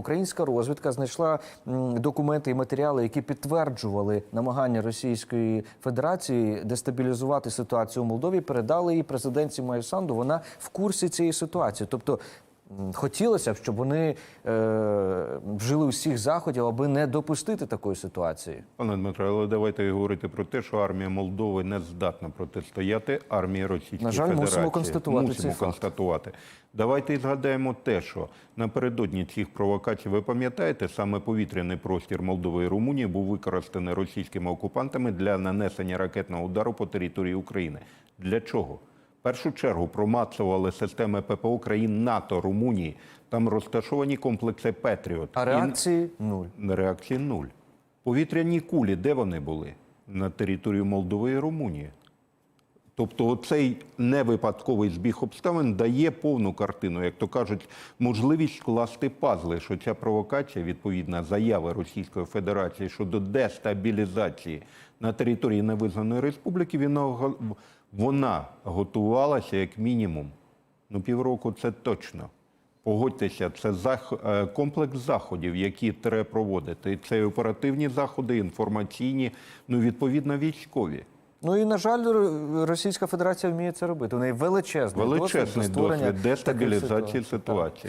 Українська розвідка знайшла документи і матеріали, які підтверджували намагання Російської Федерації дестабілізувати ситуацію у Молдові. Передали її президентці Майсанду. Вона в курсі цієї ситуації. Тобто хотілося б, щоб вони е, вжили усіх заходів, аби не допустити такої ситуації. Пане Дмитро, але давайте говорити про те, що армія Молдови не здатна протистояти армії Російської На жаль, мусимо Федерації. констатувати Мусимо цей факт. Давайте згадаємо те, що напередодні цих провокацій, ви пам'ятаєте, саме повітряний простір Молдови і Румунії був використаний російськими окупантами для нанесення ракетного удару по території України. Для чого? В першу чергу промацували системи ППО країн НАТО, Румунії. Там розташовані комплекси Петріот. А І- реакції нуль. на реакції нуль. Повітряні кулі, де вони були? На території Молдови і Румунії. Тобто оцей невипадковий збіг обставин дає повну картину, як то кажуть, можливість скласти пазли, що ця провокація, відповідна заяви Російської Федерації щодо дестабілізації на території невизнаної республіки, вона, вона готувалася як мінімум. Ну, півроку це точно. Погодьтеся, це зах... е, комплекс заходів, які треба проводити. Це і оперативні заходи, інформаційні, ну відповідно військові. Ну і на жаль, Російська Федерація вміє це робити. У неї величезний, Величезний досвід, до створення досвід дестабілізації. Ситуації.